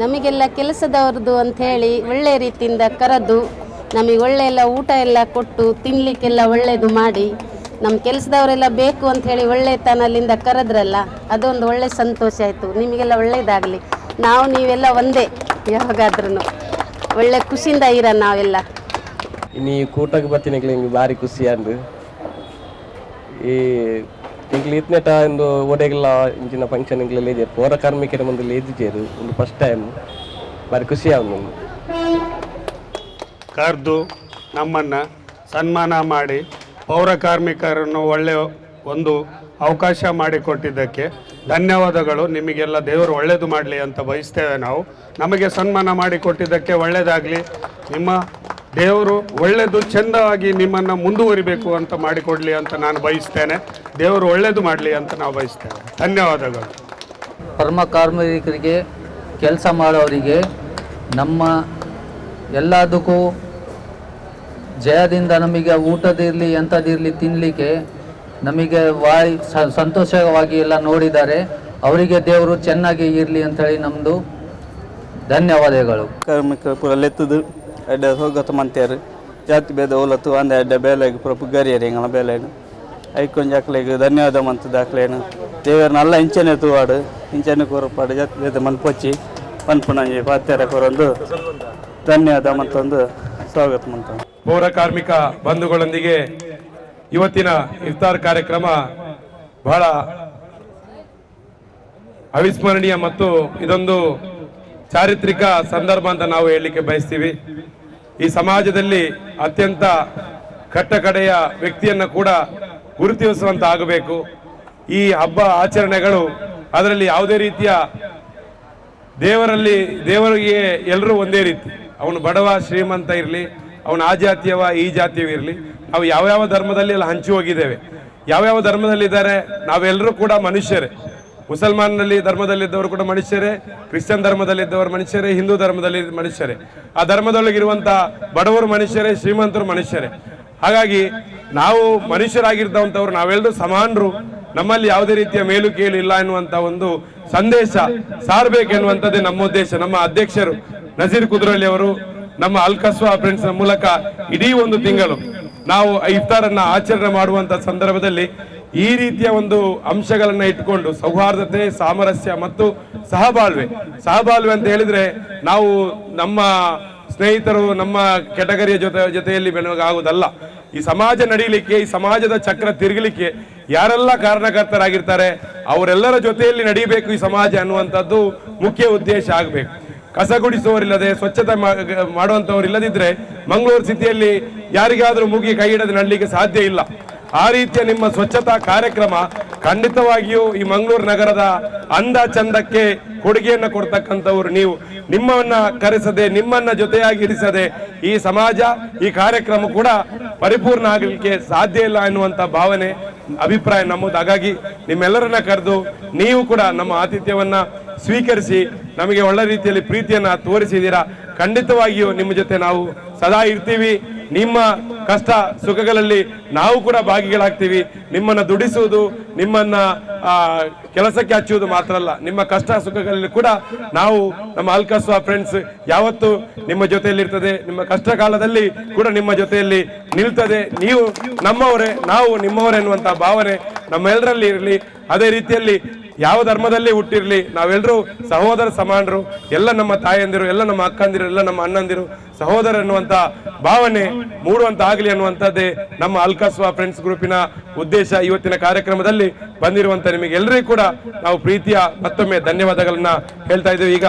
ನಮಗೆಲ್ಲ ಕೆಲಸದವ್ರದ್ದು ಅಂತ ಹೇಳಿ ಒಳ್ಳೆ ರೀತಿಯಿಂದ ಕರೆದು ನಮಗೆ ಒಳ್ಳೆ ಎಲ್ಲ ಊಟ ಎಲ್ಲ ಕೊಟ್ಟು ತಿನ್ನಲಿಕ್ಕೆಲ್ಲ ಒಳ್ಳೆಯದು ಮಾಡಿ ನಮ್ಮ ಕೆಲಸದವರೆಲ್ಲ ಬೇಕು ಅಂತ ಹೇಳಿ ಒಳ್ಳೆತನದಿಂದ ಕರೆದ್ರಲ್ಲ, ಅದೊಂದು ಒಳ್ಳೆ ಸಂತೋಷ ಆಯಿತು. ನಿಮಗೆಲ್ಲ ಒಳ್ಳೆಯದಾಗಲಿ ನಾವು ನೀವೆಲ್ಲ ಒಂದೇ ಯಾವಾಗಾದ್ರೂ ಒಳ್ಳೆ ಖುಷಿಯಿಂದ ಇರ ನಾವೆಲ್ಲ. ನೀವು ಕೂಟಕ್ಕೆ ಬರ್ತೀನಿ ಭಾರಿ ಖುಷಿ ಅಂದು. ಈ ಇಂಗ್ಲಿ ಇತ್ನೆಟ ಒಂದು ಒಡೆಗೆಲ್ಲ ಇಂಚಿನ ಫಂಕ್ಷನ್ ಇದೆ, ಪೌರ ಕಾರ್ಮಿಕರ ಮುಂದೆ ಇದ್ದಿದ್ದೇರು ಒಂದು ಫಸ್ಟ್ ಟೈಮ್ ಭಾರಿ ಖುಷಿ ಆಗ ಕರೆದು ನಮ್ಮನ್ನು ಸನ್ಮಾನ ಮಾಡಿ ಪೌರ ಕಾರ್ಮಿಕರನ್ನು ಒಳ್ಳೆಯ ಒಂದು ಅವಕಾಶ ಮಾಡಿಕೊಟ್ಟಿದ್ದಕ್ಕೆ ಧನ್ಯವಾದಗಳು. ನಿಮಗೆಲ್ಲ ದೇವರು ಒಳ್ಳೆಯದು ಮಾಡಲಿ ಅಂತ ಬಯಸ್ತೇವೆ ನಾವು. ನಮಗೆ ಸನ್ಮಾನ ಮಾಡಿಕೊಟ್ಟಿದ್ದಕ್ಕೆ ಒಳ್ಳೆಯದಾಗಲಿ ನಿಮ್ಮ ದೇವರು ಒಳ್ಳೆಯದು ಚೆಂದವಾಗಿ ನಿಮ್ಮನ್ನು ಮುಂದುವರಿಬೇಕು ಅಂತ ಮಾಡಿಕೊಡಲಿ ಅಂತ ನಾನು ಬಯಸ್ತೇನೆ. ದೇವರು ಒಳ್ಳೇದು ಮಾಡಲಿ ಅಂತ ನಾವು ಬಯಸ್ತೇವೆ. ಧನ್ಯವಾದಗಳು. ಪರಮ ಕಾರ್ಮಿಕರಿಗೆ ಕೆಲಸ ಮಾಡೋರಿಗೆ ನಮ್ಮ ಎಲ್ಲದಕ್ಕೂ ಜಯದಿಂದ ನಮಗೆ ಊಟದಿರಲಿ ಎಂಥದಿರಲಿ ತಿನ್ನಲಿಕ್ಕೆ ನಮಗೆ ವಾಯ್ ಸ- ಸಂತೋಷವಾಗಿ ಎಲ್ಲ ನೋಡಿದ್ದಾರೆ. ಅವರಿಗೆ ದೇವರು ಚೆನ್ನಾಗಿ ಇರಲಿ ಅಂಥೇಳಿ ನಮ್ಮದು ಧನ್ಯವಾದಗಳು. ಕಾರ್ಮಿಕ ಪೂರ ಲೆತ್ತದು ಅಡ್ಡ ಹೋಗತ್ತ ಮಂತ್ಯಾರು ಜಾತಿ ಭೇದ ಒಲತ್ತು ಅಂದ ಎಡ್ಡೆ ಬೇಲೆಗೆ ಪ್ರಭು ಗರಿಯರಿ ಎಂಗಳ ಬೇಲೆನು ಐಕೊಂಜ್ ಅಕ್ಲೆಗೆ ಧನ್ಯವಾದ ಮಂತ್ ದಾಖಲೆನು ದೇವರ ನಲ್ಲ ಇಂಚನೆ ತೂವಾಡು, ಇಂಚನೆ ಕೂರಪಾಡು ಜಾತಿ ಮನ್ಪೊಚ್ಚಿ ಮನ್ಪುಣಂಜಿ ಪಾತ್ಯರ ಕೂರೊಂದು. ಧನ್ಯವಾದ ಮಂತೊಂದು ಸ್ವಾಗತ ಮಂತ ಪೌರ ಕಾರ್ಮಿಕ ಬಂಧುಗಳೊಂದಿಗೆ ಇವತ್ತಿನ ಇಫ್ತಾರ್ ಕಾರ್ಯಕ್ರಮ ಬಹಳ ಅವಿಸ್ಮರಣೀಯ ಮತ್ತು ಇದೊಂದು ಚಾರಿತ್ರಿಕ ಸಂದರ್ಭ ಅಂತ ನಾವು ಹೇಳಲಿಕ್ಕೆ ಬಯಸ್ತೀವಿ. ಈ ಸಮಾಜದಲ್ಲಿ ಅತ್ಯಂತ ಕಟ್ಟಕಡೆಯ ವ್ಯಕ್ತಿಯನ್ನು ಕೂಡ ಗುರುತಿಸುವಂತ ಆಗಬೇಕು ಈ ಹಬ್ಬ ಆಚರಣೆಗಳು ಅದರಲ್ಲಿ ಯಾವುದೇ ರೀತಿಯ ದೇವರಲ್ಲಿ, ದೇವರಿಗೆ ಎಲ್ಲರೂ ಒಂದೇ ರೀತಿ. ಅವನು ಬಡವ, ಶ್ರೀಮಂತ ಇರಲಿ, ಅವನು ಆ ಜಾತಿಯವ ಈ ಜಾತಿಯವ ಇರಲಿ. ನಾವು ಯಾವ್ಯಾವ ಧರ್ಮದಲ್ಲಿ ಎಲ್ಲ ಹಂಚಿ ಹೋಗಿದ್ದೇವೆ. ಯಾವ್ಯಾವ ಧರ್ಮದಲ್ಲಿದ್ದಾರೆ, ನಾವೆಲ್ಲರೂ ಕೂಡ ಮನುಷ್ಯರೇ. ಮುಸಲ್ಮಾನಲ್ಲಿ ಧರ್ಮದಲ್ಲಿದ್ದವರು ಕೂಡ ಮನುಷ್ಯರೇ, ಕ್ರಿಶ್ಚಿಯನ್ ಧರ್ಮದಲ್ಲಿದ್ದವರು ಮನುಷ್ಯರೇ, ಹಿಂದೂ ಧರ್ಮದಲ್ಲಿ ಮನುಷ್ಯರೇ. ಆ ಧರ್ಮದೊಳಗಿರುವಂತಹ ಬಡವರು ಮನುಷ್ಯರೇ, ಶ್ರೀಮಂತರು ಮನುಷ್ಯರೇ. ಹಾಗಾಗಿ ನಾವು ಮನುಷ್ಯರಾಗಿರ್ತವಂಥವ್ರು ನಾವೆಲ್ಲರೂ ಸಮಾನರು. ನಮ್ಮಲ್ಲಿ ಯಾವುದೇ ರೀತಿಯ ಮೇಲು ಕೀಳು ಇಲ್ಲ ಎನ್ನುವಂಥ ಒಂದು ಸಂದೇಶ ಸಾರಬೇಕೆನ್ನುವಂಥದ್ದೇ ನಮ್ಮ ಉದ್ದೇಶ. ನಮ್ಮ ಅಧ್ಯಕ್ಷರು ನಜೀರ್ ಕುದ್ರಳ್ಳಿ ಅವರು, ನಮ್ಮ ಅಲ್ಕಸ್ವಾ ಫ್ರೆಂಡ್ಸ್ ಮೂಲಕ ಇಡೀ ಒಂದು ತಿಂಗಳು ನಾವು ಇಫ್ತಾರನ್ನ ಆಚರಣೆ ಮಾಡುವಂತ ಸಂದರ್ಭದಲ್ಲಿ ಈ ರೀತಿಯ ಒಂದು ಅಂಶಗಳನ್ನ ಇಟ್ಕೊಂಡು ಸೌಹಾರ್ದತೆ, ಸಾಮರಸ್ಯ ಮತ್ತು ಸಹಬಾಳ್ವೆ. ಸಹಬಾಳ್ವೆ ಅಂತ ಹೇಳಿದ್ರೆ ನಾವು ನಮ್ಮ ಸ್ನೇಹಿತರು, ನಮ್ಮ ಕೆಟಗರಿಯ ಜೊತೆ, ಜೊತೆಯಲ್ಲಿ ಬೆಳಗಾಗುವುದಲ್ಲ. ಈ ಸಮಾಜ ನಡೀಲಿಕ್ಕೆ, ಈ ಸಮಾಜದ ಚಕ್ರ ತಿರುಗಲಿಕ್ಕೆ ಯಾರೆಲ್ಲ ಕಾರಣಕರ್ತರಾಗಿರ್ತಾರೆ, ಅವರೆಲ್ಲರ ಜೊತೆಯಲ್ಲಿ ನಡೀಬೇಕು ಈ ಸಮಾಜ ಅನ್ನುವಂಥದ್ದು ಮುಖ್ಯ ಉದ್ದೇಶ ಆಗಬೇಕು. ಕಸ ಗುಡಿಸುವವರಿಲ್ಲದೆ, ಸ್ವಚ್ಛತೆ ಮಾಡುವಂಥವ್ರು ಇಲ್ಲದಿದ್ರೆ ಮಂಗಳೂರು ಸಿಟಿಯಲ್ಲಿ ಯಾರಿಗಾದರೂ ಮುಗಿ ಕೈ ಹಿಡಿದು ನಡಲಿಕ್ಕೆ ಸಾಧ್ಯ ಇಲ್ಲ. ಆ ರೀತಿಯ ನಿಮ್ಮ ಸ್ವಚ್ಛತಾ ಕಾರ್ಯಕ್ರಮ ಖಂಡಿತವಾಗಿಯೂ ಈ ಮಂಗಳೂರು ನಗರದ ಅಂದ ಚಂದಕ್ಕೆ ಕೊಡುಗೆಯನ್ನು ಕೊಡ್ತಕ್ಕಂಥವ್ರು ನೀವು. ನಿಮ್ಮನ್ನ ಕರೆಸದೆ, ನಿಮ್ಮನ್ನ ಜೊತೆಯಾಗಿ ಇರಿಸದೆ ಈ ಸಮಾಜ, ಈ ಕಾರ್ಯಕ್ರಮ ಕೂಡ ಪರಿಪೂರ್ಣ ಆಗಲಿಕ್ಕೆ ಸಾಧ್ಯ ಇಲ್ಲ ಎನ್ನುವಂತ ಭಾವನೆ, ಅಭಿಪ್ರಾಯ ನಮ್ಮದು. ಹಾಗಾಗಿ ನಿಮ್ಮೆಲ್ಲರನ್ನ ಕರೆದು ನೀವು ಕೂಡ ನಮ್ಮ ಆತಿಥ್ಯವನ್ನ ಸ್ವೀಕರಿಸಿ ನಮಗೆ ಒಳ್ಳೆ ರೀತಿಯಲ್ಲಿ ಪ್ರೀತಿಯನ್ನ ತೋರಿಸಿದ್ದೀರಾ. ಖಂಡಿತವಾಗಿಯೂ ನಿಮ್ಮ ಜೊತೆ ನಾವು ಸದಾ ಇರ್ತೀವಿ. ನಿಮ್ಮ ಕಷ್ಟ ಸುಖಗಳಲ್ಲಿ ನಾವು ಕೂಡ ಭಾಗಿಗಳಾಗ್ತೀವಿ. ನಿಮ್ಮನ್ನ ದುಡಿಸುವುದು, ನಿಮ್ಮನ್ನ ಕೆಲಸಕ್ಕೆ ಹಚ್ಚುವುದು ಮಾತ್ರ ಅಲ್ಲ, ನಿಮ್ಮ ಕಷ್ಟ ಸುಖಗಳಲ್ಲಿ ಕೂಡ ನಾವು ನಮ್ಮ ಅಲ್ಕಸ್ವಾ ಫ್ರೆಂಡ್ಸ್ ಯಾವತ್ತು ನಿಮ್ಮ ಜೊತೆಯಲ್ಲಿ ಇರ್ತದೆ ನಿಮ್ಮ ಕಷ್ಟ ಕಾಲದಲ್ಲಿ ಕೂಡ ನಿಮ್ಮ ಜೊತೆಯಲ್ಲಿ ನಿಲ್ತದೆ. ನೀವು ನಮ್ಮವರೇ, ನಾವು ನಿಮ್ಮವರೇ ಎನ್ನುವಂತಹ ಭಾವನೆ ನಮ್ಮೆಲ್ಲರಲ್ಲಿ ಇರಲಿ, ಅದೇ ರೀತಿಯಲ್ಲಿ ಯಾವ ಧರ್ಮದಲ್ಲಿ ಹುಟ್ಟಿರಲಿ ನಾವೆಲ್ಲರೂ ಸಹೋದರ ಸಮಾನರು, ಎಲ್ಲ ನಮ್ಮ ತಾಯಂದಿರು, ಎಲ್ಲ ನಮ್ಮ ಅಕ್ಕಂದಿರು, ಎಲ್ಲ ನಮ್ಮ ಅಣ್ಣಂದಿರು, ಸಹೋದರ ಎನ್ನುವಂತ ಭಾವನೆ ಮೂಡುವಂತ ಆಗಲಿ ಅನ್ನುವಂಥದ್ದೇ ನಮ್ಮ ಅಲ್ಕಸ್ವಾ ಫ್ರೆಂಡ್ಸ್ ಗ್ರೂಪಿನ ಉದ್ದೇಶ ಇವತ್ತಿನ ಕಾರ್ಯಕ್ರಮದಲ್ಲಿ ಬಂದಿರುವಂತ ನಿಮಗೆ ಎಲ್ಲರಿಗೂ ಕೂಡ ನಾವು ಪ್ರೀತಿಯ ಮತ್ತೊಮ್ಮೆ ಧನ್ಯವಾದಗಳನ್ನ ಹೇಳ್ತಾ ಇದ್ದೇವೆ. ಈಗ